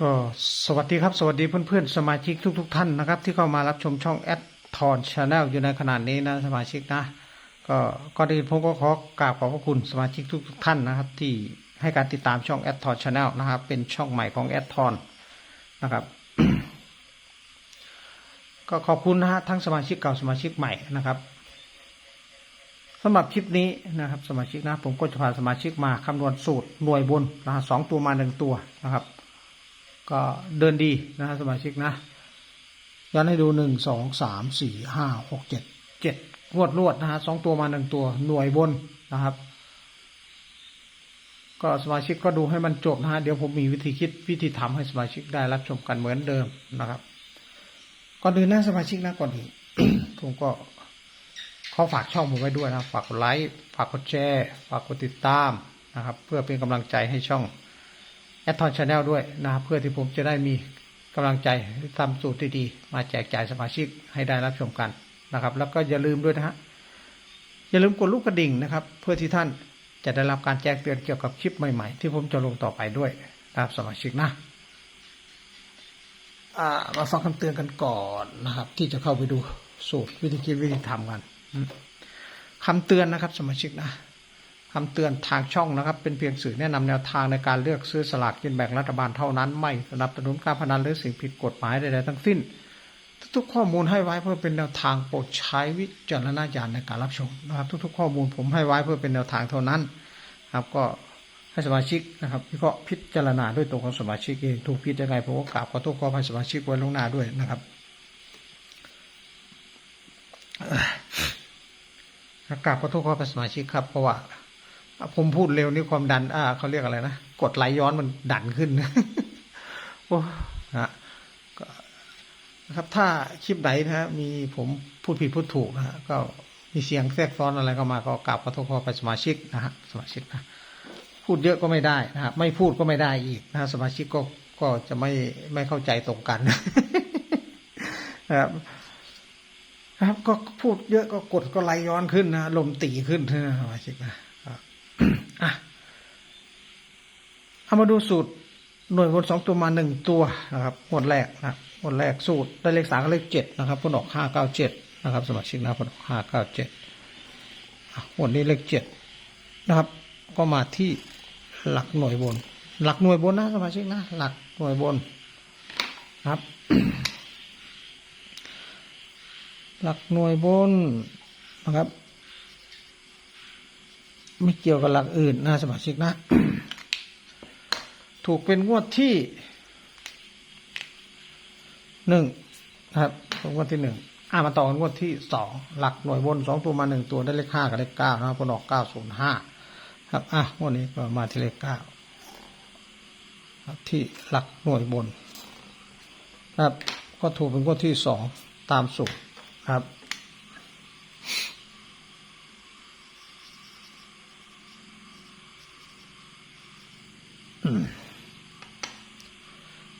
ก็สวัสดีครับสวัสดีเพื่อนๆ สมาชิกทุกๆท่านนะครับ ที่เข้ามารับชมช่องแอดทอนชาแนลอยู่ในขณะนี้นะสมาชิกนะ ก็ก็ดีผมก็ขอกราบขอบพระคุณสมาชิกทุกๆท่านนะครับ ที่ให้การติดตามช่องแอดทอนชาแนลนะครับ เป็นช่องใหม่ของแอดทอนนะครับ ก็ขอบคุณนะฮะทั้งสมาชิกเก่าสมาชิกใหม่นะครับสำหรับคลิปนี้นะครับ สมาชิกนะ ผมก็จะพาสมาชิกมาคำนวณสูตรหน่วยบนนะสองตัวมาหนึ่งตัวนะครับ ก็เดินดีนะฮะสมาชิกนะย้อนให้ดูหนึ่งสองสามสี่ห้าหกเจ็ดเจ็ดรวดรวดนะฮะสองตัวมาหนึ่งตัวหน่วยบนนะครับ ก็สมาชิกก็ดูให้มันจบนะฮะเดี๋ยวผมมีวิธีคิดวิธีทำให้สมาชิกได้รับชมกันเหมือนเดิมนะครับก่อนอื่นนะสมาชิกนะก่อนอื่นผมก็ขอฝากช่องผมไว้ด้วยนะฝากกดไลค์ฝากกดแชร์ ฝากกดติดตามนะครับ เพื่อเป็นกำลังใจให้ช่อง แอดทอนชาแนลด้วยนะครับเพื่อที่ผมจะได้มีกำลังใจทำสูตรที่ดีมาแจกจ่ายสมาชิกให้ได้รับชมกันนะครับ แล้วก็อย่าลืมด้วยนะฮะอย่าลืมกดลูกกระดิ่งนะครับ เพื่อที่ท่านจะได้รับการแจ้งเตือนเกี่ยวกับคลิปใหม่ๆ ที่ผมจะลงต่อไปด้วยนะครับสมาชิกนะมาฟังคำเตือนกันก่อนนะครับ ที่จะเข้าไปดูสูตรวิธีคิดวิธีทำกันคำเตือนนะครับ สมาชิกนะ คำเตือนทางช่องนะครับ เป็นเพียงสื่อแนะนำแนวทางในการเลือกซื้อสลากกินแบ่งรัฐบาลเท่านั้น ไม่สนับสนุนการพนันหรือสิ่งผิดกฎหมายใดๆทั้งสิ้น ทุกข้อมูลให้ไว้เพื่อเป็นแนวทางโปรดใช้วิจารณญาณในการรับชมนะครับ ทุก ๆ ข้อมูลผมให้ไว้เพื่อเป็นแนวทางเท่านั้นครับก็ให้สมาชิกนะครับวิเคราะห์พิจารณาด้วยตัวของสมาชิกเองถูกผิดยังไงผมก็กราบขอโทษขออภัยสมาชิกไว้ล่วงหน้าด้วยนะครับกราบขอโทษขออภัยสมาชิกครับเพราะว่า ผมพูดเร็วนี่ความดัน อ่าเขาเรียกอะไรนะกดไหลย้อนมันดันขึ้นโอ้ฮะครับถ้าคลิปไหนนะฮะมีผมพูดผิดพูดถูกนะฮะก็มีเสียงแทรกซ้อนอะไรก็มาก็กราบขอโทษขอไปสมาชิกนะฮะสมาชิกนะพูดเยอะก็ไม่ได้นะฮะไม่พูดก็ไม่ได้อีกนะฮะสมาชิกก็ก็จะไม่ไม่เข้าใจตรงกันนะครับครับก็พูดเยอะก็กดก็ไหลย้อนขึ้นนะลมตีขึ้นนะสมาชิกนะ อะเอามาดูสูตรหน่วยบนสองตัวมาหนึ่งตัวนะครับหมวดแรกนะหมวดแรกสูตรได้เลขสามกับเลขเจ็ดนะครับผลออกห้าเก้าเจ็ดนะครับ สมาชิกนะผลออกห้าเก้าเจ็ดหมวดนี้เลขเจ็ดนะครับ ก็มาที่หลักหน่วยบน หลักหน่วยบนนะสมาชิกนะหลักหน่วยบนนะครับ หลักหน่วยบนนะครับ ไม่เกี่ยวกับหลักอื่นนะสมาชิกนะ ถูกเป็นงวดที่หนึ่งนะครับเป็นงวดที่หนึ่งอ่ามาต่อกันงวดที่สองหลักหน่วยบนสองตัวมาหนึ่งตัวได้เลขห้ากับเลขเก้านะครับผลออกเก้าศูนย์ห้าครับอะงวดนี้ก็มาที่เลขเก้าที่หลักหน่วยบน ครับ ก็ถูกเป็นงวดที่สองตามสูตรครับ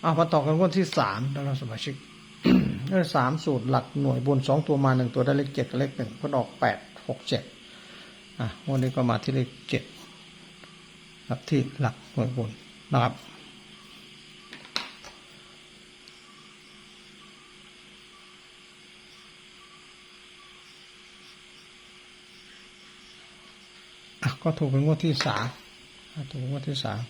เอามาต่อกันงวดที่สามนะครับสมาชิกสามสูตรหลักหน่วยบนสองตัวมาหนึ่งตัวได้เลขเจ็ดกับเลขหนึ่งก็ออกแปดหกเจ็ดอะงวันนี้ก็มาที่เลขเจ็ดครับที่หลักหน่วยบนนะครับก็ถูกเป็นงวดที่สามถูกงวดที่สาม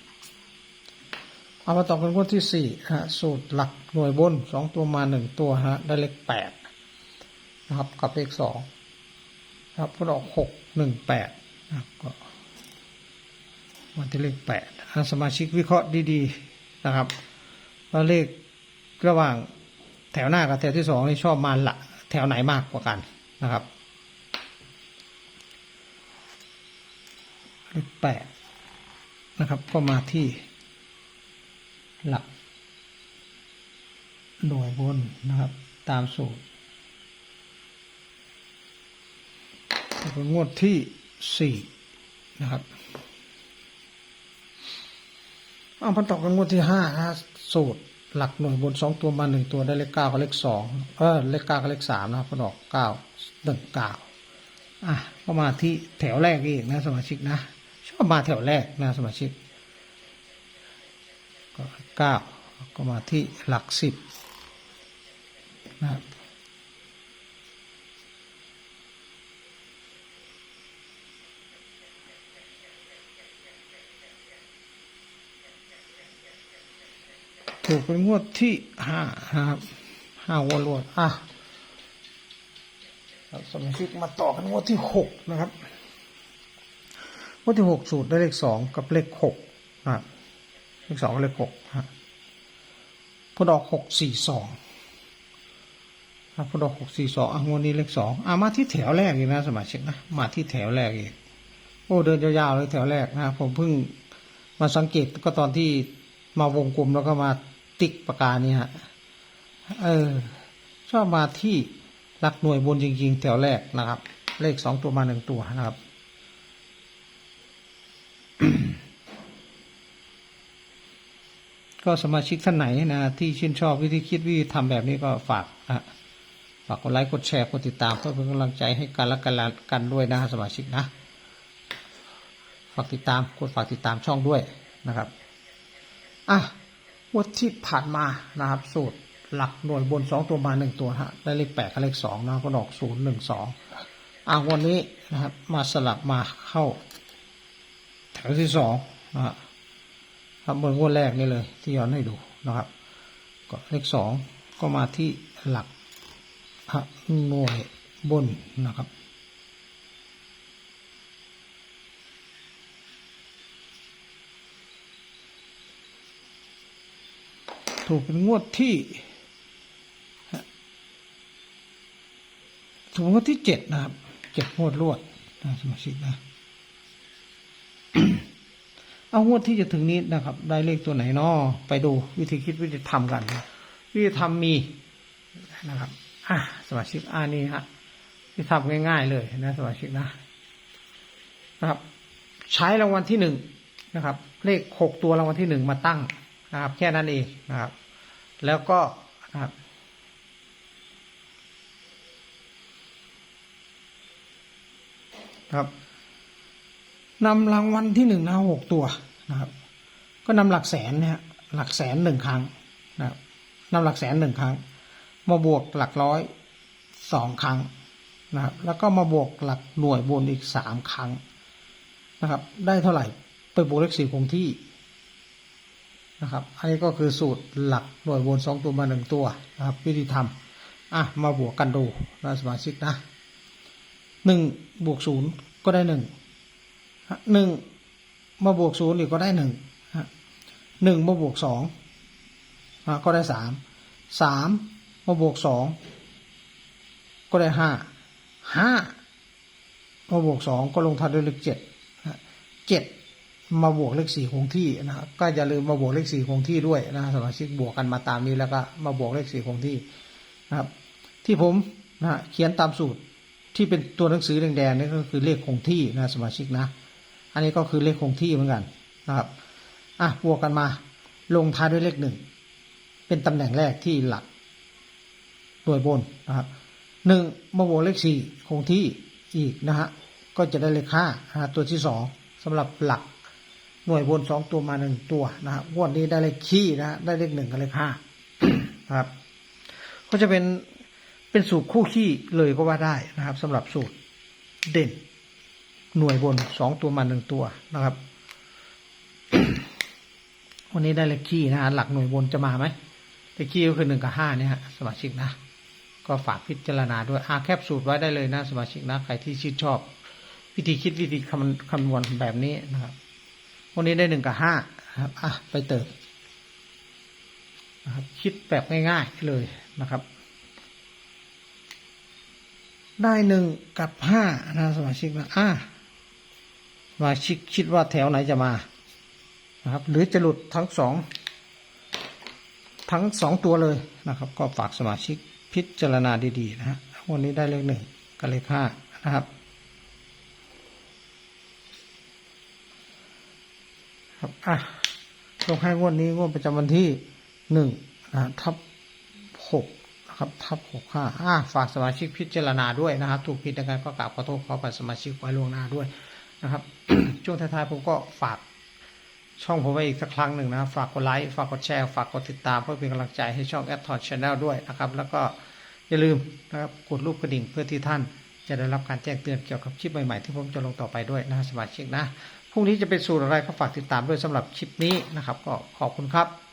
เอามาต่อกันงวดที่สี่ฮะสูตรหลักหน่วยบนสองตัวมาหนึ่งตัวฮะได้เลขแปดนะครับกับเลขสองครับพอออกหกหนึ่งแปดนะครับก็มาที่เลขแปดอะสมาชิกวิเคราะห์ดีๆนะครับว่าเลขระหว่างแถวหน้ากับแถวที่สองนี่ชอบมาละแถวไหนมากกว่ากันนะครับเลขแปดนะครับก็มาที่ หลัก หน่วยบนนะครับ ตามสูตรเป็นงวดที่สี่นะครับเอาพันต่อกันงวดที่ห้านะฮะสูตรหลักหน่วยบนสองตัวมาหนึ่งตัวได้เลขเก้ากับเลขสองเออเลขเก้ากับเลขสามนะครับพันออกเก้าหนึ่งเก้าอะก็มาที่แถวแรกอีกนะสมาชิกนะชอบมาแถวแรกนะสมาชิก เก้าก็มาที่หลักสิบนะครับถูกเป็นงวดที่ห้านะครับห้างวดรวดอะสมาชิกมาต่อกันงวดที่หกนะครับงวดที่หกสูตรได้เลขสองกับเลขหกนะครับ เลขสองเลขหกฮะพอดอกหกสี่สองครับพอดอกหกสี่สองอะงวดนี้เลขสองอะมาที่แถวแรกอีกนะสมาชิกนะมาที่แถวแรกอีกโอ้เดินยาวๆเลยแถวแรกนะผมเพิ่งมาสังเกตก็ตอนที่มาวงกลมแล้วก็มาติ๊กปากกานี่ฮะเออชอบมาที่หลักหน่วยบนจริงๆ แถวแรกนะครับ เลขสองตัวมาหนึ่งตัวนะครับ ก็สมาชิกท่านไหนนะที่ชื่นชอบวิธีคิดวิธีทำแบบนี้ก็ฝากนะฝากกดไลค์กดแชร์กดติดตามเพื่อเป็นกำลังใจให้กันและกันกันด้วยนะสมาชิกนะฝากติดตามกดฝากติดตามช่องด้วยนะครับอะงวดที่ผ่านมานะครับ สูตรหลักหน่วยบนสองตัวมาหนึ่งตัวฮะได้เลขแปดกับเลขสองนะก็ดอกศูนย์หนึ่งสองอะวันนี้นะครับ มาสลับมาเข้า แถวที่สองนะฮะ ครับเหมือนงวดแรกนี่เลยที่ย้อนให้ดูนะครับ ก็เลขสองก็มาที่หลักหน่วยบนนะครับถูกเป็นงวดที่ถูกงวดที่เจ็ดนะครับเจ็ดงวดรวดนะสมาชิกนะ เอางวดที่จะถึงนี้นะครับ ได้เลขตัวไหนนาะไปดูวิธีคิดวิธีทำกัน วิธีทำมีนะครับ อะสมาชิกอ่านี่ฮะที่ทำง่าย ๆ เลยนะสมาชิกนะนะครับ ใช้รางวัลที่หนึ่งนะครับ เลขหกตัวรางวัลที่หนึ่งมาตั้งนะครับ แค่นั้นเองนะครับ แล้วก็นะครับครับ นำรางวัลที่หนึ่งนะหกตัวนะครับ ก็นำหลักแสนเนี่ยฮะหลักแสนหนึ่งครั้งนะครับนำหลักแสนหนึ่งครั้ง มาบวกหลักร้อยสองครั้งนะครับแล้วก็มาบวกหลักหน่วยบนอีกสามครั้งนะครับ ได้เท่าไหร่ไปบวกเลขสี่คงที่นะครับ อันนี้ก็คือสูตรหลักหน่วยบนสองตัวมาหนึ่งตัวนะครับ วิธีทำอะมาบวกกันดูนะสมาชิกนะหนึ่งบวกศูนย์ก็ได้หนึ่ง หนึ่งมาบวกศูนย์อีกก็ได้หนึ่งหนึ่งมาบวกสองก็ได้สามสามมาบวกสองก็ได้ห้าห้ามาบวกสองก็ลงท้ายด้วยเลขเจ็ดเจ็ดมาบวกเลขสี่คงที่นะครับก็อย่าลืมมาบวกเลขสี่คงที่ด้วยนะสมาชิกบวกกันมาตามนี้แล้วก็มาบวกเลขสี่คงที่นะครับ ที่ผมนะเขียนตามสูตรที่เป็นตัวหนังสือแดงๆนี่ก็คือเลขคงที่นะสมาชิกนะ อันนี้ก็คือเลขคงที่เหมือนกันนะครับ อะบวกกันมา ลงท้ายด้วยเลขหนึ่ง เป็นตำแหน่งแรกที่หลักหน่วยบนนะครับหนึ่งมาบวกเลขสี่คงที่อีกนะฮะ ก็จะได้เลขห้าฮะตัวที่สองสำหรับหลักหน่วยบนสองตัวมาหนึ่งตัวนะครับงวดนี้ได้เลขขี้นะฮะได้เลขหนึ่งกับเลขห้านะครับ ก็จะเป็นเป็นสูตรคู่ขี้เลยก็ว่าได้นะครับสำหรับสูตรเด่น หน่วยบนสองตัวมาหนึ่งตัวนะครับ วันนี้ได้เลขขี้นะฮะหลักหน่วยบนจะมาไหมเลขขี้ก็คือหนึ่งกับห้าเนี่ยฮะสมาชิกนะ ก็ฝากพิจารณาด้วยอาแคปสูตรไว้ได้เลยนะสมาชิกนะใครที่ชื่นชอบ วิธีคิดวิธีคำคำนวณแบบนี้นะครับ วันนี้ได้หนึ่งกับห้าครับอะไปเติมนะครับคิดแบบง่ายๆเลยนะครับ ได้หนึ่งกับห้านะสมาชิกนะอ่า มาชิกคิดว่าแถวไหนจะมานะครับ หรือจะหลุดทั้งสองทั้งสองตัวเลยนะครับ ก็ฝากสมาชิกพิจารณาดีๆนะฮะวันนี้ได้เลขหนึ่งกับเลขห้านะครับครับอะลงให้งวดนี้งวดประจำวันที่หนึ่งนะทับหกนะครับทับหกห้าอ่าฝากสมาชิกพิจารณาด้วยนะครับถูกผิดยังไงก็กราบขอโทษขอปัดสมาชิกไว้ล่วงหน้าด้วย นะครับ ช่วงท้ายๆผมก็ฝากช่องผมไว้อีกสักครั้งหนึ่งนะฝากกดไลค์ฝากกดแชร์ ฝากกดติดตามเพื่อเป็นกำลังใจให้ช่องแอดทอนชาแนลด้วยนะครับ แล้วก็อย่าลืมนะครับกดรูปกระดิ่งเพื่อที่ท่านจะได้รับการแจ้งเตือนเกี่ยวกับคลิปใหม่ ๆ ที่ผมจะลงต่อไปด้วยนะสมาชิกนะพรุ่งนี้จะเป็นสูตรอะไรก็ฝากติดตามด้วยสำหรับคลิปนี้นะครับ ก็ขอบคุณครับ